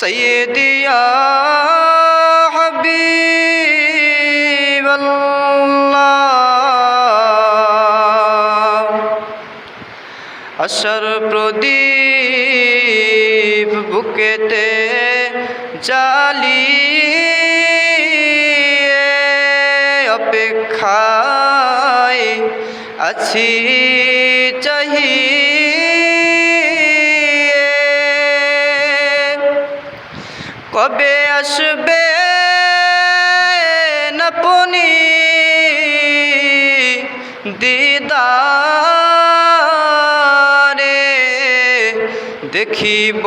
سيدي প্রদীপ বুকেতে জালি অপেক্ষায় আছি চাহিয়ে কবে আসবে নপনি? দিদারে দেখিব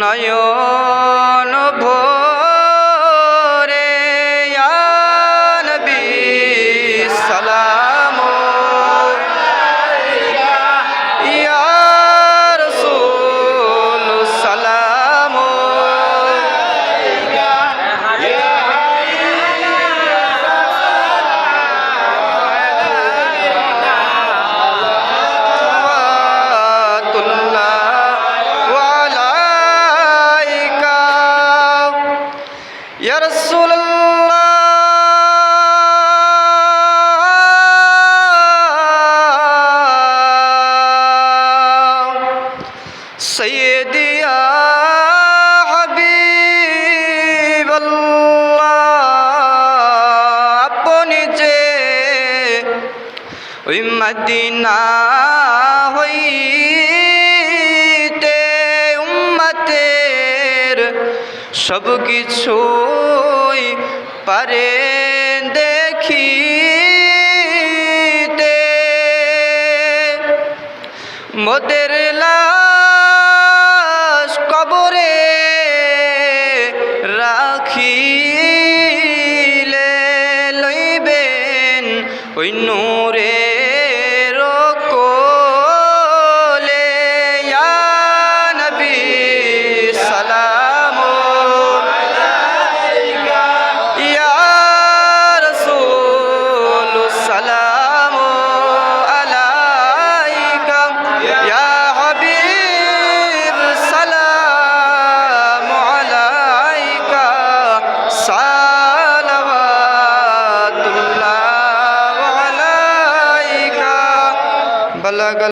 নয়ন ভোরে। سيدي يا حبيب الله আপনি যে ওই মদিনা হইতে উম্মতের সব কিছুই পারে দেখিতে মোদের লাশ কবরে রাখিলে লইবেন ওই নূর